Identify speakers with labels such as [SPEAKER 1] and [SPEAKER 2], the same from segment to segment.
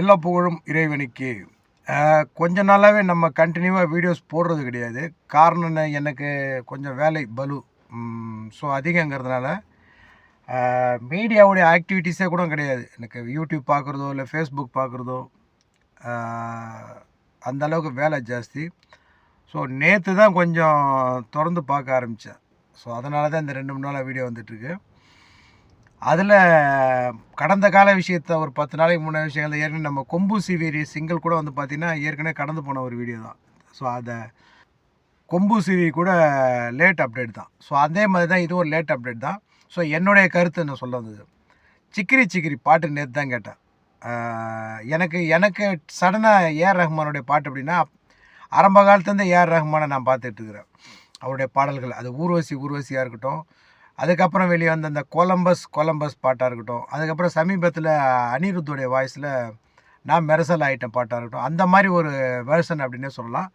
[SPEAKER 1] எல்லா புகழும் இறைவனுக்கு கொஞ்ச நாளாகவே நம்ம கண்டினியூவாக வீடியோஸ் போடுறது கிடையாது. காரணம் என்ன? எனக்கு கொஞ்சம் வேலை பலு. ஸோ அதிகங்கிறதுனால மீடியாவுடைய ஆக்டிவிட்டீஸே கூட கிடையாது. எனக்கு யூடியூப் பார்க்குறதோ இல்லை ஃபேஸ்புக் பார்க்குறதோ அந்த அளவுக்கு வேலை ஜாஸ்தி. ஸோ நேற்று தான் கொஞ்சம் திறந்து பார்க்க ஆரம்பித்தேன் ஸோ அதனால தான் இந்த ரெண்டு மூணு நாளாக வீடியோ வந்துட்டுருக்கு. அதில் கடந்த கால விஷயத்த ஒரு பத்து நாளைக்கு முன்னாடி விஷயங்கள் ஏற்கனவே நம்ம கொம்பு சிவிரி சிங்கிள் கூட வந்து பார்த்திங்கன்னா ஏற்கனவே கடந்து போன ஒரு வீடியோ தான். ஸோ அதை கொம்பு சிவி கூட லேட் அப்டேட் தான். ஸோ அதே மாதிரி தான் இதுவும் ஒரு லேட் அப்டேட் தான். ஸோ என்னுடைய கருத்து நான் சொல்ல வந்தது. சிக்கிரி சிக்கிரி பாட்டு நேற்று தான் கேட்டேன். எனக்கு எனக்கு சடனாக ஏஆர் ரஹ்மானுடைய பாட்டு அப்படின்னா ஆரம்ப காலத்துலேருந்து ஏஆர் ரஹ்மானை நான் பார்த்துட்டு இருக்கிறேன். அவருடைய பாடல்கள் அது ஊர்வசி ஊர்வசியாக இருக்கட்டும் அதுக்கப்புறம் வெளியே வந்த அந்த கொலம்பஸ் கொலம்பஸ் பாட்டாக இருக்கட்டும். அதுக்கப்புறம் சமீபத்தில் அனிருத்துடைய வாய்ஸில் நான் மெரசல் ஆகிட்டேன் பாட்டாக இருக்கட்டும். அந்த மாதிரி ஒரு வேர்ஷன் அப்படின்னே சொல்லலாம்.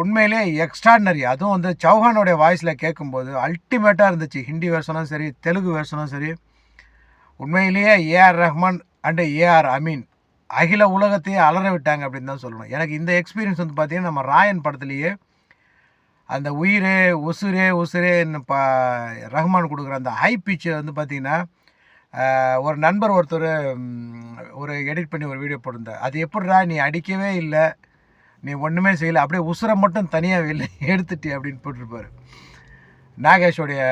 [SPEAKER 1] உண்மையிலே எக்ஸ்ட்ராடினரி அதுவும் வந்து சௌஹானோடைய வாய்ஸில் கேட்கும்போது அல்டிமேட்டாக இருந்துச்சு. ஹிந்தி வேர்ஷனும் சரி தெலுங்கு வேர்ஷனும் சரி. உண்மையிலேயே A R Rahman and A R Ameen அகில உலகத்தையே அலற விட்டாங்க அப்படின்னு தான் சொல்லணும். எனக்கு இந்த எக்ஸ்பீரியன்ஸ் வந்து பார்த்தீங்கன்னா நம்ம ராயன் படத்துலேயே அந்த உயிரே உசுரே உசுரேன்னு பா ரஹ்மான் கொடுக்குற அந்த ஹை பிச்சை வந்து பார்த்தீங்கன்னா ஒரு நண்பர் ஒருத்தர் ஒரு எடிட் பண்ணி ஒரு வீடியோ போட்டிருந்தார். அது எப்படிடா நீ அடிக்கவே இல்லை நீ ஒன்றுமே செய்யலை அப்படியே உசுரை மட்டும் தனியாக வெளில எடுத்துட்டி அப்படின்னு போட்டிருப்பார். நாகேஷோடைய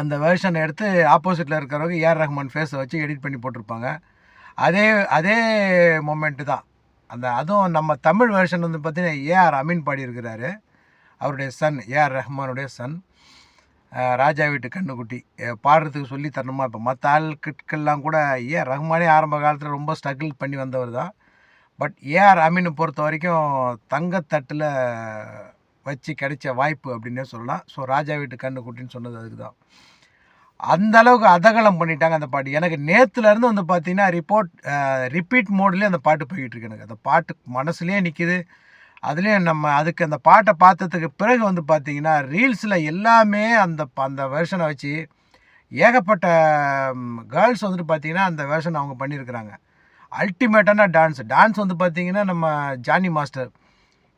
[SPEAKER 1] அந்த வேர்ஷனை எடுத்து ஆப்போசிட்டில் இருக்கிறவங்க ஏஆர் ரஹ்மான் ஃபேஸை வச்சு எடிட் பண்ணி போட்டிருப்பாங்க. அதே அதே மொமெண்ட்டு தான். அந்த அதுவும் நம்ம தமிழ் வேர்ஷன் வந்து பார்த்தீங்கன்னா ஏஆர் அமீன் பாடியிருக்கிறாரு. அவருடைய சன் ஏஆர் ரஹ்மானுடைய சன் ராஜா வீட்டு கண்ணுக்குட்டி. பாடுறதுக்கு சொல்லி தரணுமா? இப்போ மற்ற ஆட்கள்லாம் கூட ஏஆர் ரஹ்மானே ஆரம்ப காலத்தில் ரொம்ப ஸ்ட்ரகிள் பண்ணி வந்தவர் தான். பட் ஏஆர் அமீனை பொறுத்த வரைக்கும் தங்கத்தட்டில் வச்சு கிடைச்ச வாய்ப்பு அப்படின்னே சொல்லலாம். ஸோ ராஜா வீட்டு கண்ணுக்குட்டின்னு சொன்னது அதுக்கு தான் அந்த அளவுக்கு அதகலம் பண்ணிட்டாங்க அந்த பாட்டு. எனக்கு நேற்றுலேருந்து வந்து பார்த்தீங்கன்னா ரிப்போர்ட் ரிப்பீட் மோட்லேயே அந்த பாட்டு போய்கிட்டு இருக்கு எனக்கு. அந்த பாட்டு மனசுலேயே நிற்கிது அதுலேயும் நம்ம அதுக்கு அந்த பாட்டை பார்த்ததுக்கு பிறகு வந்து பார்த்தீங்கன்னா ரீல்ஸில் எல்லாமே அந்த அந்த வெர்ஷனை வச்சு ஏகப்பட்ட கேர்ள்ஸ் வந்துட்டு பார்த்தீங்கன்னா அந்த வெர்ஷன் அவங்க பண்ணியிருக்கிறாங்க அல்டிமேட்டான டான்ஸ் டான்ஸ் வந்து பார்த்தீங்கன்னா நம்ம ஜானி மாஸ்டர்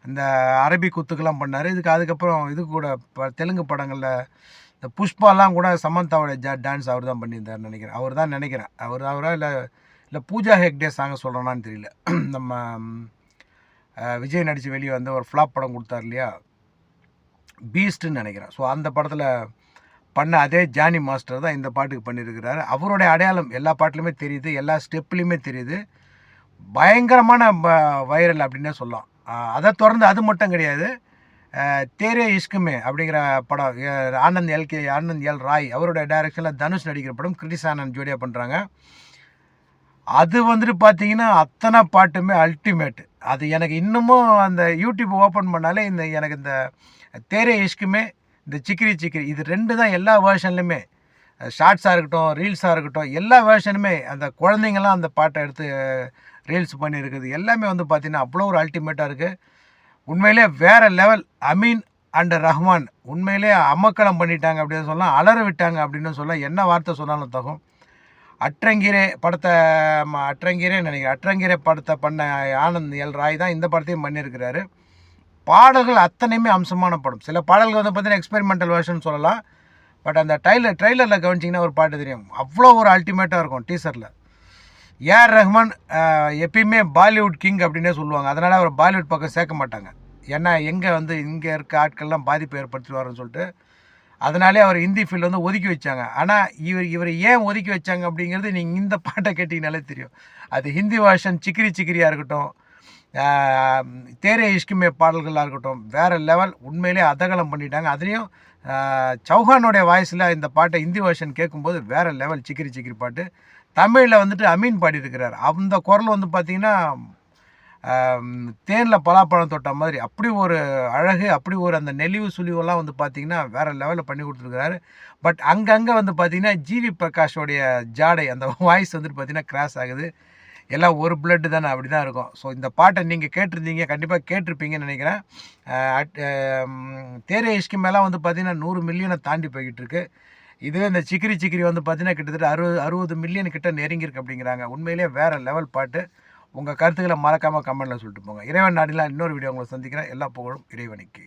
[SPEAKER 1] இந்த அரபி குத்துக்கெல்லாம் பண்ணார். இதுக்கு அதுக்கப்புறம் இது கூட தெலுங்கு படங்களில் இந்த புஷ்பாலாம் கூட சமந்தாவோட ஜா டான்ஸ் அவர் தான் பண்ணியிருந்தார் நினைக்கிறேன். அவர் தான் நினைக்கிறேன். அவர் அவரா இல்லை இல்லை பூஜா ஹெக்டே சாங்க சொல்கிறோன்னான்னு தெரியல. நம்ம விஜய் நடித்து வெளியே வந்து ஒரு ஃப்ளாப் படம் கொடுத்தார் இல்லையா? பீஸ்ட்டுன்னு நினைக்கிறேன். ஸோ அந்த படத்தில் பண்ண அதே ஜானி மாஸ்டர் தான் இந்த பாட்டுக்கு பண்ணியிருக்கிறாரு. அவருடைய அடையாளம் எல்லா பாட்டிலுமே தெரியுது எல்லா ஸ்டெப்லேயுமே தெரியுது. பயங்கரமான வைரல் அப்படின்னே சொல்லலாம். அதை தொடர்ந்து அது மட்டும் கிடையாது. தேரே இஷ்குமே அப்படிங்கிற படம். ஆனந்த் எல்கே ஆனந்த் எல் ராய் அவருடைய டைரக்ஷனில் தனுஷ் நடிக்கிற படம் கிரிட்டிஸ் ஆனந்த் ஜோடியாக பண்ணுறாங்க அது வந்துட்டு பார்த்தீங்கன்னா அத்தனை பாட்டுமே அல்டிமேட் அது எனக்கு இன்னமும் அந்த யூடியூப் ஓப்பன் பண்ணாலே இந்த எனக்கு இந்த தேரே இஷ்குமே இந்த சிக்கிரி சிக்கிரி இது ரெண்டு தான் எல்லா வேர்ஷன்லையுமே ஷார்ட்ஸாக இருக்கட்டும் ரீல்ஸாக இருக்கட்டும் எல்லா வேர்ஷனுமே அந்த குழந்தைங்கலாம் அந்த பாட்டை எடுத்து ரீல்ஸ் பண்ணியிருக்குது. எல்லாமே வந்து பார்த்திங்கன்னா அவ்வளோ ஒரு அல்டிமேட்டாக இருக்குது உண்மையிலே வேறு லெவல் அமீன் அண்ட் ரஹ்மான் உண்மையிலே அம்மக்களம் பண்ணிட்டாங்க அப்படின்னு சொல்லலாம் அலற விட்டாங்க அப்படின்னு சொல்லலாம் என்ன வார்த்தை சொன்னாலும் தகும். அற்றங்கீரே படத்தை ம- அற்றங்கீரே நினைக்கிறேன். அற்றங்கீரே படத்தை பண்ண ஆனந்த் எல் ராய் தான் இந்த படத்தையும் பண்ணியிருக்கிறாரு. பாடல்கள் அத்தனையுமே அம்சமான படம். சில பாடல்கள் வந்து பார்த்தீங்கன்னா எக்ஸ்பெரிமெண்டல் வேர்ஷன் சொல்லலாம். பட் அந்த டைலர் ட்ரெய்லரில் கவனிச்சிங்கன்னா ஒரு பாட்டு தெரியும். அவ்வளோ ஒரு அல்டிமேட்டாக இருக்கும் டீசரில் ஏஆர் ரஹ்மான் எப்பயுமே பாலிவுட் கிங் அப்படின்னே சொல்லுவாங்க. அதனால் அவர் பாலிவுட் பக்கம் சேர்க்க மாட்டாங்க. ஏன்னா எங்கே வந்து இங்கே இருக்க ஆட்கள்லாம் பாதிப்பு ஏற்படுத்திடுவாருன்னு சொல்லிட்டு அதனாலே அவர் ஹிந்தி ஃபீல்டு வந்து ஒதுக்கி வச்சாங்க. ஆனால் இவர் இவர் ஏன் ஒதுக்கி வச்சாங்க அப்படிங்கிறது நீங்கள் இந்த பாட்டை கேட்டிங்கனாலே தெரியும். அது ஹிந்தி வாஷன் சிக்கிரி சிக்கிரியாக இருக்கட்டும் தேரே இஷ்குமே பாடல்களாக இருக்கட்டும் வேறு லெவல் உண்மையிலே அதகலம் பண்ணிட்டாங்க. அதுலேயும் சௌஹானுடைய வாய்ஸில் இந்த பாட்டை ஹிந்தி வருஷன் கேட்கும்போது வேறு லெவல் சிக்கிரி சிக்கிரி பாட்டு. தமிழில் வந்துட்டு அமீன் பாடியிருக்கிறார். அந்த குரல் வந்து பார்த்திங்கன்னா தேனில் பலாப்பழம் தொட்ட மாதிரி அப்படி ஒரு அழகு அப்படி ஒரு அந்த நெளிவு சுழிவெல்லாம் வந்து பார்த்திங்கன்னா வேறு லெவலில் பண்ணி கொடுத்துருக்காரு பட் அங்கங்கே வந்து பார்த்திங்கன்னா ஜிவி பிரகாஷோடைய ஜாடை அந்த வாய்ஸ் வந்துட்டு பார்த்திங்கன்னா கிராஸ் ஆகுது. எல்லாம் ஒரு பிளட்டு தானே அப்படி தான் இருக்கும். ஸோ இந்த பாட்டை நீங்கள் கேட்டிருந்தீங்க கண்டிப்பாக கேட்டிருப்பீங்கன்னு நினைக்கிறேன். அட்- தேரே இஷ்கி மேலாம் வந்து பார்த்திங்கன்னா நூறு மில்லியனை தாண்டி போய்கிட்டு இருக்குது இதுவே இந்த சிக்கிரி சிக்கிரி வந்து பார்த்தீங்கன்னா கிட்டத்தட்ட அறுபது அறுபது மில்லியன் கிட்ட நெருங்கியிருக்கு அப்படிங்கிறாங்க. உண்மையிலேயே வேறு லெவல் பாட்டு. உங்கள் கருத்துக்களை மறக்காமல் கமெண்ட்டில் சொல்லிட்டு போங்க. இறைவன் நாடிலாம் இன்னொரு வீடியோ உங்களை சந்திக்கிறேன். எல்லா புகழும் இறைவனுக்கு.